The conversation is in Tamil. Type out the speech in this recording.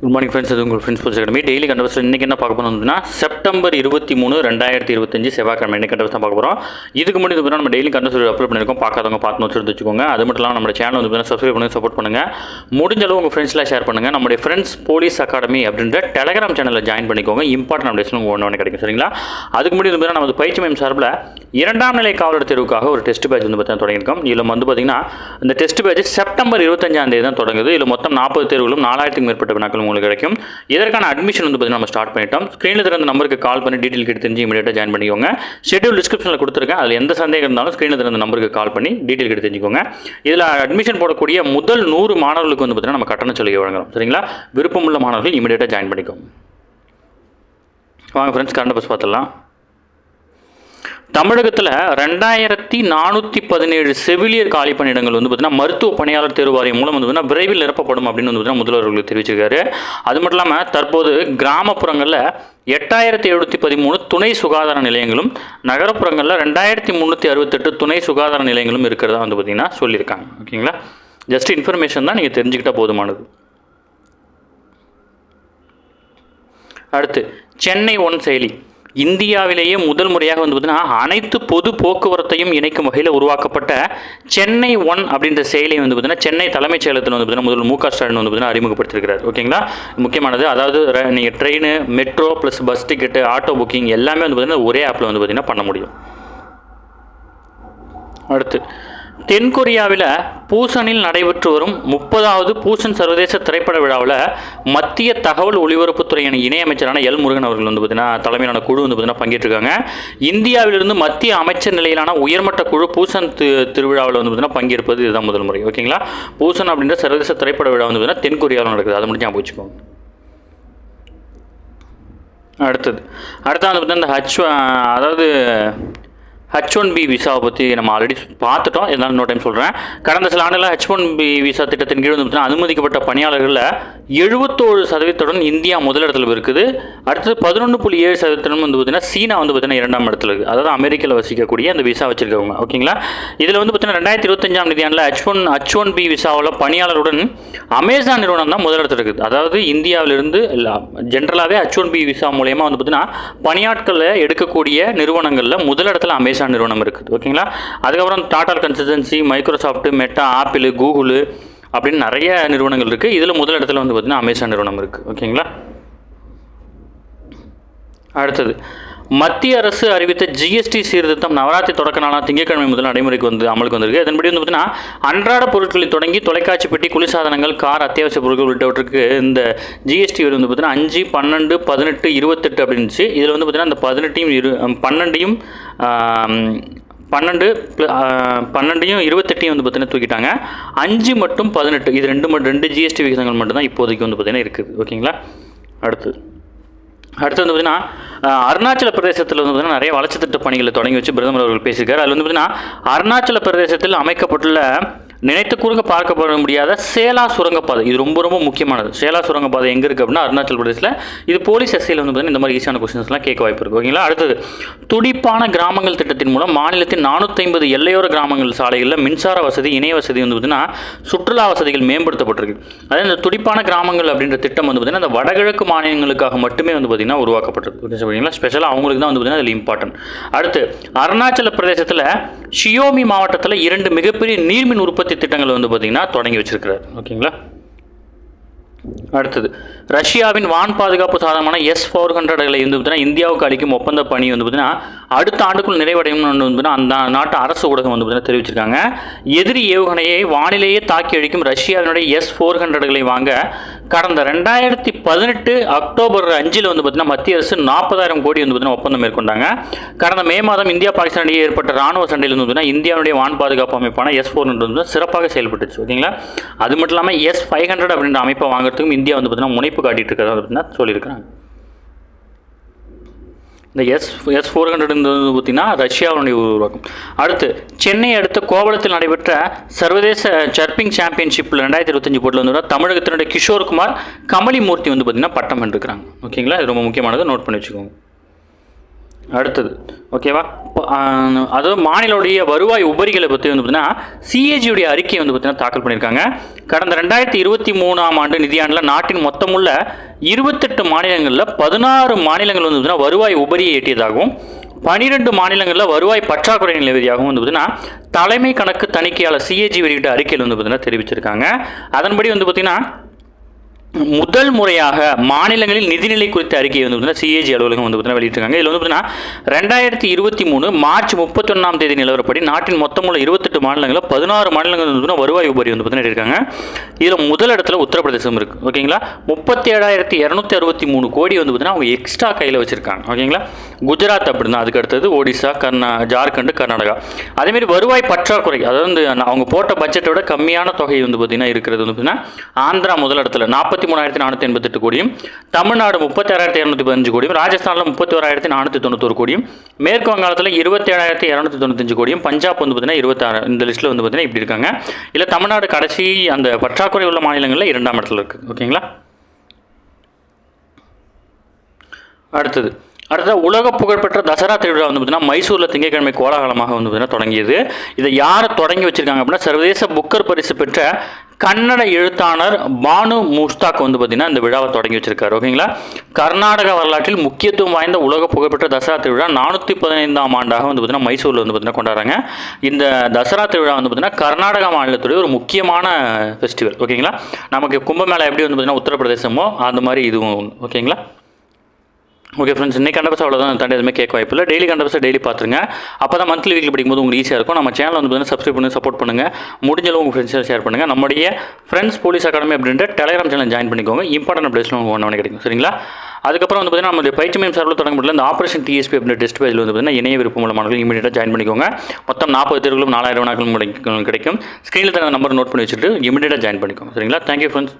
குட் மார்னிங் ஃப்ரெண்ட்ஸ் இது உங்கள் ஃப்ரெண்ட்ஸ் போச்சு அகாடமி டெய்லி கண்டவர்ஸ் இன்றைக்கி என்ன பார்க்க போகிறோம்னா செப்டம்பர் இருபத்தி மூணு ரெண்டாயிரத்தி இருபத்தஞ்சு செவ்வாய்க்கிழமை இன்னைக்கு கண்டவர்ஸ் தான் பார்க்க போகிறோம் இதுக்கு முன்னாடி வந்து நம்ம டெய்லி கண்டவர்ஸ் அப்லோட் பண்ணியிருக்கோம். பார்க்காதவங்க பார்த்து வச்சு வச்சுக்கோங்க. அது மட்டும் இல்லாமல் நம்ம சேனல் வந்து பார்த்தீங்கன்னா சப்ஸ்கிரைப் பண்ணி சப்போர்ட் பண்ணுங்கள் முடிஞ்ச அளவு உங்கள் ஃப்ரெண்ட்ஸ்லாம் ஷேர் பண்ணுங்கள் நம்முடைய ஃப்ரெண்ட்ஸ் போலீஸ் அகாடமி அப்படின்ற டெலகிராம் சேனலில் ஜாயின் பண்ணிக்கோங்க. இம்பார்ட்டன் அப்டேட்ஸ் உங்கள் ஒன்று ஒன்று கிடைக்கும். சரிங்களா? அதுக்கு முன்னாடி வந்து நம்ம பயிற்சி மையம் சார்பில் இரண்டாம் நிலை காவலர் தேர்வுக்காக ஒரு டெஸ்ட் பேட்ச் வந்து பார்த்தீங்கன்னா தொடங்கியிருக்கோம். இதில் வந்து பார்த்தீங்கன்னா இந்த டெஸ்ட் பேட்ச் செப்டம்பர் இருபத்தஞ்சாம் தேதி தான் தொடங்குது. இதில் மொத்தம் நாற்பது தேர்வுகளும் நாலாயிரத்துக்கு மேற்பட்ட வினாக்கள் உங்களுக்கு கிடைக்கும். இதற்கான அட்மிஷன் வந்து பார்த்தீங்கன்னா நம்ம ஸ்டார்ட் பண்ணிட்டோம். ஸ்க்ரீனில் திறந்த நம்பருக்கு கால் பண்ணி டீட்டெயில் கேட்டு தெரிஞ்சு இமீடியட்டாக ஜாயின் பண்ணிக்கோங்க. ஷெட்யூல் டிஸ்கிரிப்ஷனில் கொடுத்துருக்கேன். அதில் எந்த சந்தேகம் இருந்தாலும் ஸ்க்ரீனில் திறந்த நம்பருக்கு கால் பண்ணி டீட்டெயில் கேட்டு தெரிஞ்சுக்கோங்க. இதில் அட்மிஷன் போடக்கூடிய முதல் நூறு மாணவர்களுக்கு வந்து பார்த்தீங்கன்னா நம்ம கட்டண சலுகை வழங்குறோம். சரிங்களா? விருப்பமுள்ள மாணவர்கள் இமீடியட்டாக ஜாயின் பண்ணிக்கோங்க. வாங்க ஃப்ரெண்ட்ஸ் கரண்ட் பஸ் பார்த்துடலாம். தமிழகத்தில் ரெண்டாயிரத்தி நானூற்றி பதினேழு செவிலியர் காலி பணியிடங்கள் வந்து பார்த்தீங்கன்னா மருத்துவ பணியாளர் தேர்வு வாரியம் மூலம் வந்து பார்த்தீங்கன்னா விரைவில் நிரப்பப்படும் அப்படின்னு வந்து பார்த்தீங்கன்னா முதல்வர் தெரிவிச்சிருக்காரு. அது மட்டும் இல்லாமல் தற்போது கிராமப்புறங்களில் எட்டாயிரத்தி எழுநூற்றி பதிமூணு துணை சுகாதார நிலையங்களும் நகரப்புறங்களில் ரெண்டாயிரத்தி முந்நூற்றி அறுபத்தெட்டு துணை சுகாதார நிலையங்களும் இருக்கிறதா வந்து பார்த்தீங்கன்னா சொல்லியிருக்காங்க. ஓகேங்களா? ஜஸ்ட் இன்ஃபர்மேஷன் தான் நீங்கள் தெரிஞ்சுக்கிட்டால் போதுமானது. அடுத்து சென்னை ஒன் செயலி. இந்தியாவிலேயே முதல் முறையாக வந்து பார்த்தீங்கன்னா அனைத்து பொது போக்குவரத்தையும் இணைக்கும் வகையில் உருவாக்கப்பட்ட சென்னை ஒன் அப்படின்ற செயலியை வந்து பார்த்தீங்கன்னா சென்னை தலைமைச் செயலகத்தில் வந்து பார்த்தீங்கன்னா முதல் மு க ஸ்டாலின் வந்து பார்த்தீங்கன்னா அறிமுகப்படுத்திருக்கிறார். ஓகேங்களா? முக்கியமானது அதாவது நீங்கள் train metro plus bus ticket auto booking எல்லாமே வந்து பார்த்தீங்கன்னா ஒரே ஆப்பில் வந்து பார்த்தீங்கன்னா பண்ண முடியும். அடுத்து தென்கொரியாவில் பூசனில் நடைபெற்று வரும் முப்பதாவது பூசன் சர்வதேச திரைப்பட விழாவில் மத்திய தகவல் ஒலிபரப்புத்துறை இணை இணையமைச்சரான எல் முருகன் அவர்கள் வந்து பார்த்தீங்கன்னா தலைமையிலான குழு வந்து பார்த்தீங்கன்னா பங்கேற்றிருக்காங்க. இந்தியாவிலிருந்து மத்திய அமைச்சர் நிலையிலான உயர்மட்ட குழு பூசன் திருவிழாவில் வந்து பார்த்தீங்கன்னா பங்கேற்பது இதுதான் முதல் முறை. ஓகேங்களா? பூசன் அப்படின்ற சர்வதேச திரைப்பட விழா வந்து பார்த்தீங்கன்னா தென்கொரியாவில் நடக்குது. அதை மட்டும் ஞாபகம் வச்சுக்கோங்க. அடுத்தது. அடுத்து வந்து பார்த்தீங்கன்னா இந்த ஹச் அதாவது ஹச் ஒன் பி விசாவை பற்றி நம்ம ஆல்ரெடி பார்த்துட்டோம். இருந்தாலும் இன்னொரு டைம் சொல்கிறேன் கடந்த சில ஆண்டுகளில் ஹச் ஒன் பி விசா திட்டத்தின் கீழ் வந்து பார்த்தீங்கன்னா அனுமதிக்கப்பட்ட பணியாளர்களில் எழுபத்தோரு சதவீதத்துடன் இந்தியா முதலிடத்தில் இருக்குது. அடுத்தது பதினொன்று புள்ளி ஏழு சதவீதம் வந்து பார்த்தீங்கன்னா சீனா வந்து பார்த்தீங்கன்னா இரண்டாம் இடத்துல இருக்குது அதாவது அமெரிக்காவில் வசிக்கக்கூடிய அந்த விசா வச்சிருக்கவங்க. ஓகேங்களா? இதில் வந்து பார்த்தீங்கன்னா ரெண்டாயிரத்தி இருபத்தஞ்சாம் நிதியாண்டில் H one H one B விசாவில் பணியாளருடன் அமேசான் நிறுவனம் தான் முதலிடத்தில் இருக்குது. அதாவது இந்தியாவிலிருந்து ஜென்ரலாகவே ஹச் ஒன் பி விசா மூலயமா வந்து பார்த்தீங்கன்னா பணியாட்களை எடுக்கக்கூடிய நிறுவனங்களில் முதலிடத்தில் அமேசான் நிறுவனம் இருக்குது. ஓகேங்களா? அதுக்கப்புறம் Tata consultancy Microsoft Meta Apple Google அப்படின்னு நிறைய நிறுவனங்கள் இருக்குது இதில் முதல் இடத்துல வந்து பார்த்திங்கன்னா அமேசான் நிறுவனம் இருக்குது ஓகேங்களா அடுத்தது மத்திய அரசு அறிவித்த ஜிஎஸ்டி சீர்திருத்தம் நவராத்திரி தொடக்க நாளாக திங்கட்கிழமை முதல் நடைமுறைக்கு வந்து அமலுக்கு வந்திருக்கு. அதன்படி வந்து பார்த்தீங்கன்னா அன்றாட பொருட்களில் தொடங்கி தொலைக்காட்சி பெட்டி குளிர்சாதனங்கள் கார் அத்தியாவசிய பொருட்கள் உள்ளிட்டவற்றுக்கு இந்த ஜிஎஸ்டி வரி வந்து பார்த்தீங்கன்னா அஞ்சு பன்னெண்டு பதினெட்டு இருபத்தெட்டு அப்படின்னுச்சு இதில் வந்து பார்த்தீங்கன்னா அந்த பதினெட்டையும் இரு பன்னெண்டையும் பன்னெண்டு பன்னெண்டையும் இருபத்தெட்டையும் வந்து பார்த்தீங்கன்னா தூக்கிட்டாங்க. அஞ்சு மட்டும் பதினெட்டு. இது ரெண்டு மட்டும் ரெண்டு ஜிஎஸ்டி விகிதங்கள் மட்டும்தான் இப்போதைக்கு வந்து பார்த்தீங்கன்னா இருக்குது. ஓகேங்களா? அடுத்து. அடுத்து வந்து பார்த்தீங்கன்னா அருணாச்சல பிரதேசத்தில் வந்து பார்த்தீங்கன்னா நிறைய வளர்ச்சி திட்ட பணிகளை தொடங்கி வச்சு பிரதமர் அவர்கள் பேசியிருக்காரு. அதில் வந்து பார்த்தீங்கன்னா அருணாச்சல பிரதேசத்தில் அமைக்கப்பட்டுள்ள நினைத்து கூறுங்க பார்க்கப்பட முடியாத சேலா சுரங்கப்பாதை. இது ரொம்ப ரொம்ப முக்கியமானது. சேலா சுரங்கப்பாதை எங்கே இருக்குது அப்படின்னா அருணாச்சல பிரதேசத்தில் இது போலீஸ் எஸ்ஐயில் வந்து பார்த்தீங்கன்னா இந்த மாதிரி ஈஸியான கொஸ்டின்ஸ்லாம் கேட்க வாய்ப்பு இருக்குது ஓகேங்களா? அடுத்தது துடிப்பான கிராமங்கள் திட்டத்தின் மூலம் மாநிலத்தின் நானூற்றைம்பது எல்லையோர கிராமங்கள் சாலைகளில் மின்சார வசதி இணைய வசதி வந்து பார்த்தீங்கன்னா சுற்றுலா வசதிகள் மேம்படுத்தப்பட்டிருக்கு. அதாவது இந்த துடிப்பான கிராமங்கள் அப்படின்ற திட்டம் வந்து பார்த்தீங்கன்னா இந்த வடகிழக்கு மாநிலங்களுக்காக மட்டுமே வந்து பார்த்தீங்கன்னா உருவாக்கப்பட்டது ஓகே ஸ்பெஷலாக அவங்களுக்கு தான் வந்து பார்த்தீங்கன்னா அதில் இம்பார்ட்டன்ட் அடுத்து அருணாச்சல பிரதேசத்தில் ஷியோமி மாவட்டத்தில் இரண்டு மிகப்பெரிய நீர்மின் உற்பத்தி திட்டங்கள் வந்து பார்த்தீங்கன்னா தொடங்கி வச்சிருக்கிறார். ஓகேங்களா? அடுத்தது ரஷ்யாவின் வான் பாதுகாப்பு சாதனமான எஸ் ஃபோர் ஹண்ட்ரட்களை வந்து பார்த்தீங்கன்னா இந்தியாவுக்கு அளிக்கும் ஒப்பந்த பணி வந்து பார்த்தீங்கன்னா அடுத்த ஆண்டுக்குள் நிறைவடையும் வந்து அந்த நாட்டு அரசு ஊடகம் வந்து பார்த்தீங்கன்னா தெரிவிச்சிருக்காங்க. எதிரி ஏவுகணையை வானிலேயே தாக்கி அழிக்கும் ரஷ்யாவினுடைய எஸ் ஃபோர் ஹண்ட்ரட்களை வாங்க கடந்த ரெண்டாயிரத்தி பதினெட்டு அக்டோபர் அஞ்சில் வந்து பார்த்தீங்கன்னா மத்திய அரசு நாற்பதாயிரம் கோடி வந்து பார்த்தீங்கன்னா ஒப்பந்தம் மேற்கொண்டாங்க. கடந்த மே மாதம் இந்தியா பாகிஸ்தான் இடையே ஏற்பட்ட ராணுவ சண்டையில் வந்து பார்த்தீங்கன்னா இந்தியாவுடைய வான் பாதுகாப்பு அமைப்பான எஸ் ஃபோர் ஹண்ட்ரட் வந்து சிறப்பாக செயல்பட்டுச்சு ஓகேங்களா? அது மட்டும் இல்லாமல் எஸ் ஃபைவ் ஹண்ட்ரட் அப்படின்ற அமைப்பை வாங்குறதுக்கும் இந்தியா வந்து பார்த்தீங்கன்னா முனைப்பு காட்டிட்டு இருக்கிறதா அப்படின்னா சொல்லியிருக்காங்க இந்த எஸ் எஸ் ஃபோர் ஹண்ட்ரட் வந்து பார்த்தீங்கன்னா ரஷ்யாவுடைய உருவாக்கம். அடுத்து சென்னை அடுத்த கோவளத்தில் நடைபெற்ற சர்வதேச சர்பிங் சாம்பியன்ஷிப்பில் ரெண்டாயிரத்தி இருபத்தஞ்சு போட்டில் வந்து தமிழகத்தினுடைய கிஷோர்குமார் கமலி மூர்த்தி வந்து பார்த்திங்கன்னா பட்டம் வென்றிருக்கிறாங்க. ஓகேங்களா? இது ரொம்ப முக்கியமானது நோட் பண்ணி வச்சுக்கோங்க. அடுத்தது. ஓகேவா? அதாவது மாநிலோடைய வருவாய் உபரிகளை பற்றி வந்து பார்த்தீங்கன்னா சிஏஜியுடைய அறிக்கை வந்து பார்த்தீங்கன்னா தாக்கல் பண்ணியிருக்காங்க. கடந்த ரெண்டாயிரத்தி இருபத்தி மூணாம் ஆண்டு நிதியாண்டில் நாட்டின் மொத்தமுள்ள இருபத்தெட்டு மாநிலங்களில் பதினாறு மாநிலங்கள் வந்து பார்த்தீங்கன்னா வருவாய் உபரியை எட்டியதாகவும் பனிரெண்டு மாநிலங்களில் வருவாய் பற்றாக்குறை நிலவதியாகவும் வந்து பார்த்தீங்கன்னா தலைமை கணக்கு தணிக்கையாளர் சிஏஜி வெளியிட்ட அறிக்கையில் வந்து பார்த்தீங்கன்னா தெரிவிச்சிருக்காங்க. அதன்படி வந்து பார்த்தீங்கன்னா முதல் முறையாக மாநிலங்களில் நிதிநிலை குறித்த அறிக்கை வந்து பார்த்தீங்கன்னா சிஏஜி அலுவலகம் வந்து பார்த்தீங்கன்னா வெளியிட்டிருக்காங்க. இதில் வந்து பார்த்தீங்கன்னா ரெண்டாயிரத்தி இருபத்தி மூணு மார்ச் முப்பத்தொன்னாம் தேதி நிலவரப்படி நாட்டின் மொத்தமுள்ள இருபத்தெட்டு மாநிலங்களில் பதினாறு மாநிலங்கள் வந்து வருவாய் உபரி வந்து பார்த்தீங்கன்னா இருக்காங்க இதில் முதல் இடத்துல உத்தரப்பிரதேசம் இருக்குது ஓகேங்களா? முப்பத்தி ஏழாயிரத்தி இரநூத்தி அறுபத்தி மூணு கோடி வந்து பார்த்தீங்கன்னா அவங்க எக்ஸ்ட்ரா கையில் வச்சுருக்காங்க. ஓகேங்களா? குஜராத் அப்படி தான் அதுக்கு அடுத்தது ஒடிசா கர்நா ஜார்க்கண்ட் கர்நாடகா. அதேமாரி வருவாய் பற்றாக்குறை அதாவது வந்து அவங்க போட்ட பட்ஜெட்டோட கம்மியான தொகை வந்து பார்த்தீங்கன்னா இருக்கிறது வந்து பார்த்தீங்கன்னா ஆந்திரா முதல் இடத்துல நாற்பத்தி மூணாயிரத்தி நானூற்றி எண்பத்தெட்டு கோடியும் தமிழ்நாடு முப்பத்தாறாயிரத்தி இரநூத்தி பதினஞ்சு கோடியும் ராஜஸ்தானில் முப்பத்தி ஓராயிரத்தி நானூற்றி தொண்ணூத்தொரு கோடியும் மேற்கு வங்காளத்தில் இருபத்தேழாயிரத்தி இரநூத்தி தொண்ணூத்தஞ்சு கோடியும் பஞ்சாப் வந்து பார்த்தீங்கன்னா இருபத்தாறு இந்த லிஸ்ட்டில் வந்து பார்த்தீங்கன்னா இப்படி இருக்காங்க. இல்லை தமிழ்நாடு கடைசி அந்த பற்றாக்குறை உள்ள மாநிலங்களில் இரண்டாம் இடத்துல இருக்குது ஓகேங்களா அடுத்தது. அடுத்தது உலக புகழ்பெற்ற தசரா திருவிழா வந்து பார்த்தீங்கன்னா மைசூரில் திங்கட்கிழமை கோலாகலமாக வந்து பார்த்தீங்கன்னா தொடங்கியது. இதை யார் தொடங்கி வச்சிருக்காங்க அப்படின்னா சர்வதேச புக்கர் பரிசு பெற்ற கன்னட எழுத்தாளர் பானு முஸ்தாக் வந்து பார்த்தீங்கன்னா இந்த விழாவை தொடங்கி வச்சிருக்காரு. ஓகேங்களா? கர்நாடக வரலாற்றில் முக்கியத்துவம் வாய்ந்த உலக புகழ்பெற்ற தசரா திருவிழா நானூற்றி பதினைந்தாம் ஆண்டாக வந்து பார்த்தீங்கன்னா மைசூரில் வந்து பார்த்தீங்கன்னா கொண்டாடுறாங்க. இந்த தசரா திருவிழா வந்து பார்த்தீங்கன்னா கர்நாடகா மாநிலத்துடைய ஒரு முக்கியமான ஃபெஸ்டிவல் ஓகேங்களா? நமக்கு கும்பமேளா எப்படி வந்து பார்த்தீங்கன்னா உத்தரப்பிரதேசமோ அந்த மாதிரி இதுவும். ஓகேங்களா? ஓகே ஃப்ரெண்ட்ஸ் இன்னைக்கு கண்டபஸ் அவ்வளோதான் தாண்டி எதுவுமே கேட்க வாய்ப்பு இல்லை டெய்லி கண்டபஸை டெய்லி பார்த்துருங்க. அப்போ தான் மந்த்லி வீக்லி படிக்கும்போது உங்களுக்கு ஈஸியாக இருக்கும். நம்ம சேனல் வந்து பார்த்தீங்கன்னா சப்ஸ்கிரைப் பண்ணி சப்போர்ட் பண்ணுங்கள் முடிஞ்சளவு உங்கள் ஃப்ரெண்ட்ஸை ஷேர் பண்ணுங்கள் நம்முடைய ஃப்ரெண்ட்ஸ் போலீஸ் அகாடமி அப்படின்ற டெலிகிராம் சேனல் ஜாயின் பண்ணிக்கோங்க. இம்பார்ட்டன்ட் பிளேஸில் உங்களுக்கு ஒன்று கிடைக்கும். சரிங்களா? அதுக்கப்புறம் வந்து பார்த்தீங்கன்னா நம்மளுடைய பயிற்சி மையம் சார்பில் முடியல. இந்த ஆப்ரேஷன் டிஎஸ்பி அப்படின்ற டெஸ்ட் பேஜில் வந்து பார்த்தீங்கன்னா இணைய விருப்பம் உள்ள மாணவர்கள் இமீடியட்டாக ஜாயின் பண்ணிக்கோங்க. மொத்தம் நாற்பது தேர்வுகளும் நாலாயிரம் நாட்களும் கிடைக்கும். ஸ்க்ரீனில் தர நம்பர் நோட் பண்ணி வச்சுட்டு இமீடியட்டாக ஜாயின் பண்ணிக்கோங்க. சரிங்களா? Thank you friends